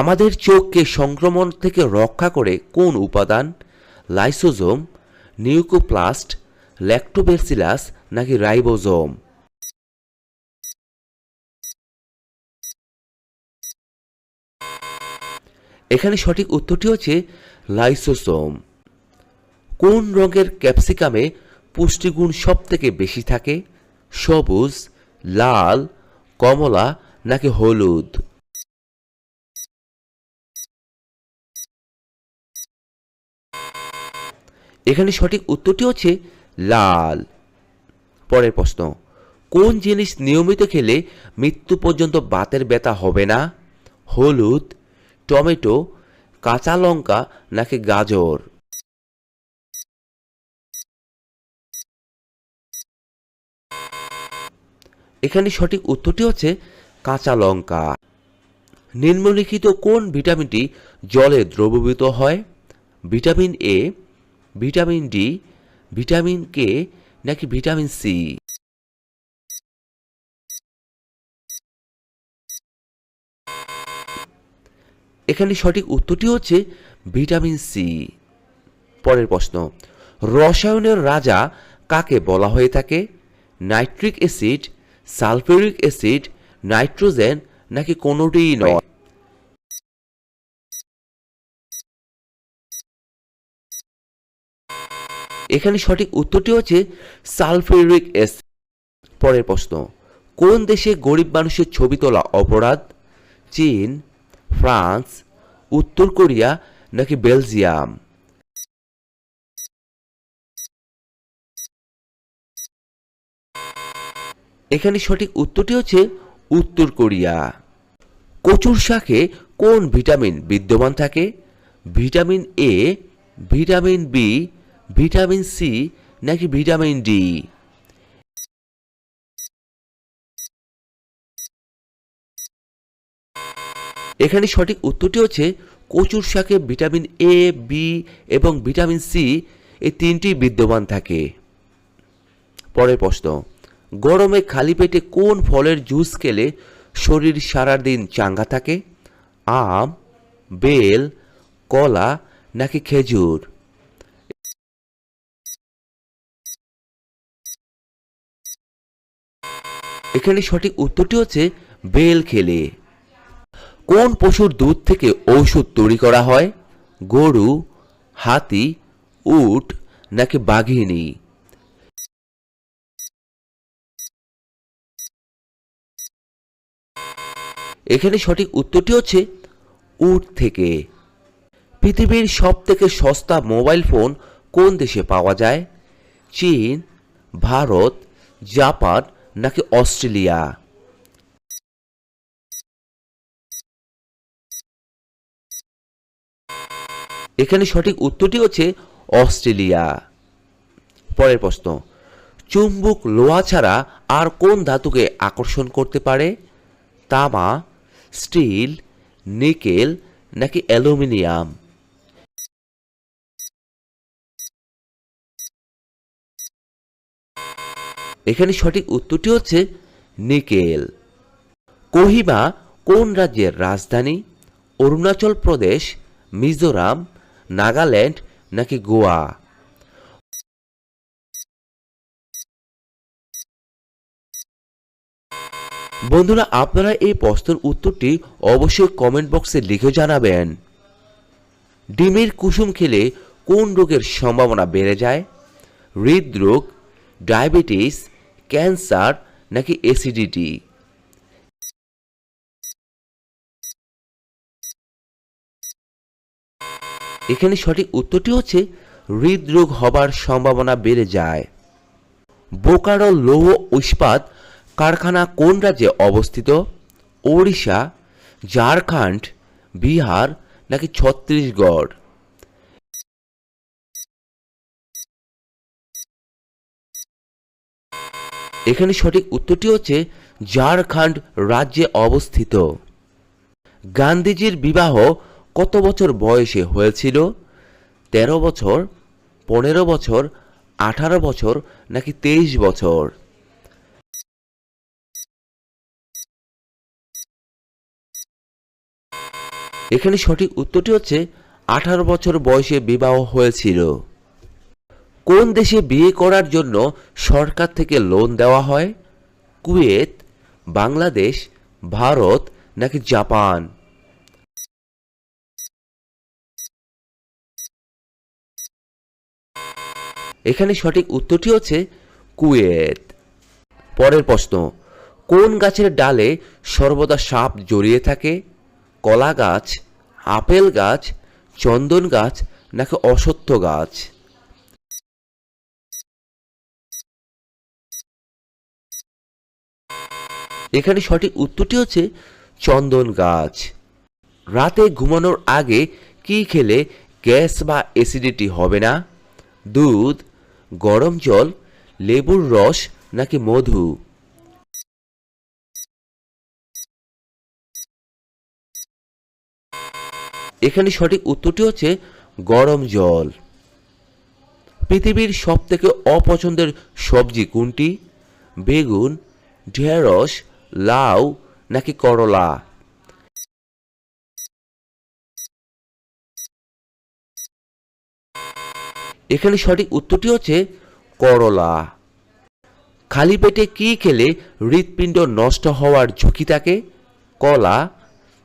আমাদের চোখকে সংক্রমণ থেকে রক্ষা করে কোন উপাদান? লাইসোজোম, নিউকোপ্লাস্ট, ল্যাক্টোবেসিলাস নাকি রাইবোজোম? এখানে সঠিক উত্তরটি হচ্ছে লাইসোসোম কোন রঙের ক্যাপসিকামে পুষ্টিগুণ সব থেকে বেশি থাকে? সবুজ, লাল, কমলা নাকি হলুদ? এখানে সঠিক উত্তরটি হচ্ছে লাল। পরের প্রশ্ন, কোন জিনিস নিয়মিত খেলে মৃত্যু পর্যন্ত বাতের ব্যথা হবে না? হলুদ, টমেটো, কাঁচা লঙ্কা নাকি গাজর? এখানে সঠিক উত্তরটি হচ্ছে কাঁচা লঙ্কা। নিম্নলিখিত কোন ভিটামিনটি জলে দ্রবীভূত হয়? Vitamin A vitamin D, vitamin K নাকি ভিটামিন সি? এখানে সঠিক উত্তরটি হচ্ছে ভিটামিন সি। পরের প্রশ্ন, রসায়নের রাজা কাকে বলা হয়ে থাকে? Nitric acid, sulphuric acid, nitrogen নাকি কোনোটিই নয়? এখানে সঠিক উত্তরটি হচ্ছে সালফিউরিক অ্যাসিড। পরের প্রশ্ন, কোন দেশে গরিব মানুষের ছবি তোলা অপরাধ? চীন, ফ্রান্স, উত্তর কোরিয়া নাকি বেলজিয়াম? এখানে সঠিক উত্তরটি হচ্ছে উত্তর কোরিয়া। কচুর শাকে কোন ভিটামিন বিদ্যমান থাকে? Vitamin A, vitamin B vitamin C নাকি ভিটামিন ডি এখানে সঠিক উত্তরটি হচ্ছে কচুর শাকে ভিটামিন এ বি এবং ভিটামিন সি এই তিনটি বিদ্যমান থাকে। পরের প্রশ্ন, গরমে খালি পেটে কোন ফলের জুস খেলে শরীর সারাদিন চাঙ্গা থাকে? আম, বেল, কলা নাকি খেজুর? এখানে সঠিক উত্তরটি হচ্ছে বেল খেলে। কোন পশুর দুধ থেকে ঔষধ তৈরি করা হয়? গরু, হাতি, উট নাকি বাঘিনী? এখানে সঠিক উত্তরটি হচ্ছে উট থেকে। পৃথিবীর সব থেকে সস্তা মোবাইল ফোন কোন দেশে পাওয়া যায়? চীন, ভারত, জাপান নাকি অস্ট্রেলিয়া? এখানে সঠিক উত্তরটি হচ্ছে অস্ট্রেলিয়া। পরের প্রশ্ন, চুম্বক লোহা ছাড়া আর কোন ধাতুকে আকর্ষণ করতে পারে? তামা, স্টিল, নিকেল নাকি অ্যালুমিনিয়াম? এখানে সঠিক উত্তরটি হচ্ছে নিকেল। কোহিমা কোন রাজ্যের রাজধানী? অরুণাচল প্রদেশ, মিজোরাম, নাগাল্যান্ড নাকি গোয়া? বন্ধুরা, আপনারা এই প্রশ্নের উত্তরটি অবশ্যই কমেন্ট বক্সে লিখে জানাবেন। ডিমের কুসুম খেলে কোন রোগের সম্ভাবনা বেড়ে যায়? হৃদরোগ, ডায়াবেটিস ক্যান্সার নাকি অ্যাসিডিটি এখানে সঠিক উত্তরটি হচ্ছে, হৃদরোগ হবার সম্ভাবনা বেড়ে যায়। বোকারো লৌহ ইস্পাত কারখানা কোন রাজ্যে অবস্থিত? ওড়িশা, ঝাড়খণ্ড, বিহার নাকি ছত্তিশগড়? এখানে সঠিক উত্তরটি হচ্ছে ঝাড়খণ্ড রাজ্যে অবস্থিত। গান্ধীজির বিবাহ কত বছর বয়সে হয়েছিল? তেরো বছর, পনেরো বছর, আঠারো বছর, নাকি তেইশ বছর? এখানে সঠিক উত্তরটি হচ্ছে আঠারো বছর বয়সে বিবাহ হয়েছিল। কোন দেশে বিয়ে করার জন্য সরকার থেকে লোন দেওয়া হয়? কুয়েত, বাংলাদেশ, ভারত নাকি জাপান? এখানে সঠিক উত্তরটি হচ্ছে কুয়েত। পরের প্রশ্ন, কোন গাছের ডালে সর্বদা সাপ জড়িয়ে থাকে? কলা গাছ, আপেল গাছ, চন্দন গাছ নাকি অসত্য গাছ? এখানে সঠিক উত্তরটি হচ্ছে চন্দন গাছ। রাতে ঘুমানোর আগে কি খেলে গ্যাস বা অ্যাসিডিটি হবে না? দুধ, গরম জল, লেবুর রস নাকি মধু? এখানে সঠিক উত্তরটি হচ্ছে গরম জল। পৃথিবীর সব থেকে অপছন্দের সবজি কোনটি? বেগুন, ঢেঁড়স লাউ নাকি করলা? এখানে সঠিক উত্তরটি হচ্ছে করলা। খালি পেটে কি খেলে হৃৎপিণ্ড নষ্ট হওয়ার ঝুঁকি থাকে? কলা,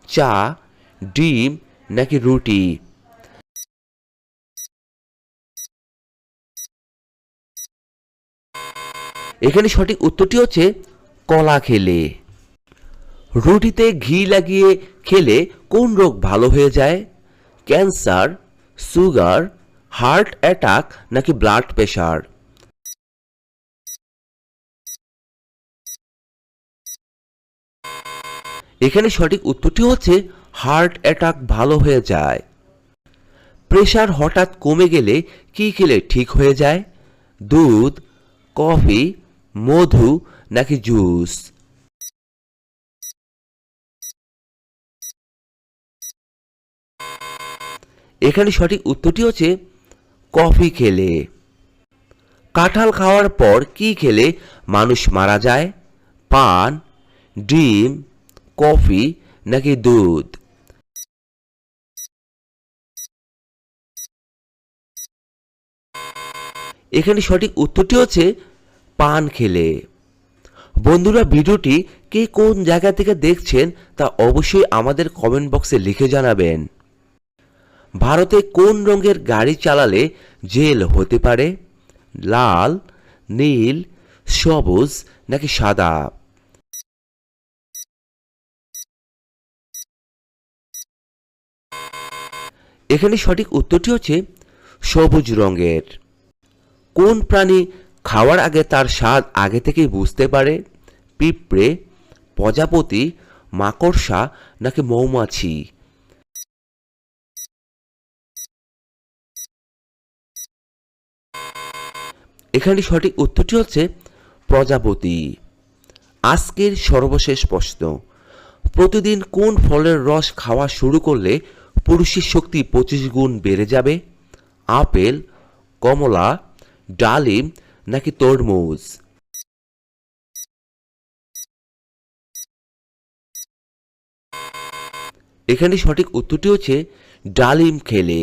চা, ডিম নাকি রুটি? এখানে সঠিক উত্তরটি হচ্ছে কলা খেলে। রুটিতে ঘি লাগিয়ে খেলে কোন রোগ ভালো হয়ে যায়? ক্যান্সার, সুগার, হার্ট অ্যাটাক নাকি ব্লাড প্রেশার? এখানে সঠিক উত্তরটি হচ্ছে হার্ট অ্যাটাক ভালো হয়ে যায়। প্রেশার হঠাৎ কমে গেলে কি খেলে ঠিক হয়ে যায়? দুধ, কফি, মধু নাকি জুস? এখানে সঠিক উত্তরটি হচ্ছে কফি খেলে। কাঁঠাল খাওয়ার পর কি খেলে মানুষ মারা যায়? পান, ডিম, কফি নাকি দুধ? এখানে সঠিক উত্তরটি হচ্ছে পান খেলে। বন্ধুরা, ভিডিওটি কে কোন জায়গা থেকে দেখছেন তা অবশ্যই আমাদের কমেন্ট বক্সে লিখে জানাবেন। ভারতে কোন রঙের গাড়ি চালালে জেল হতে পারে? লাল, নীল, সবুজ নাকি সাদা? এখানে সঠিক উত্তরটি হচ্ছে সবুজ রঙের। কোন প্রাণী খাওয়ার আগে তার স্বাদ আগে থেকেই বুঝতে পারে, পিঁপড়ে, প্রজাপতি, মাকড়সা নাকি মৌমাছি। এখানে সঠিক উত্তরটি হচ্ছে প্রজাপতি। আজকের সর্বশেষ প্রশ্ন, প্রতিদিন কোন ফলের রস খাওয়া শুরু করলে পুরুষের শক্তি পঁচিশ গুণ বেড়ে যাবে? আপেল, কমলা, ডালিম নাকি তরমুজ এখানে সঠিক উত্তরটি হচ্ছে ডালিম খেলে।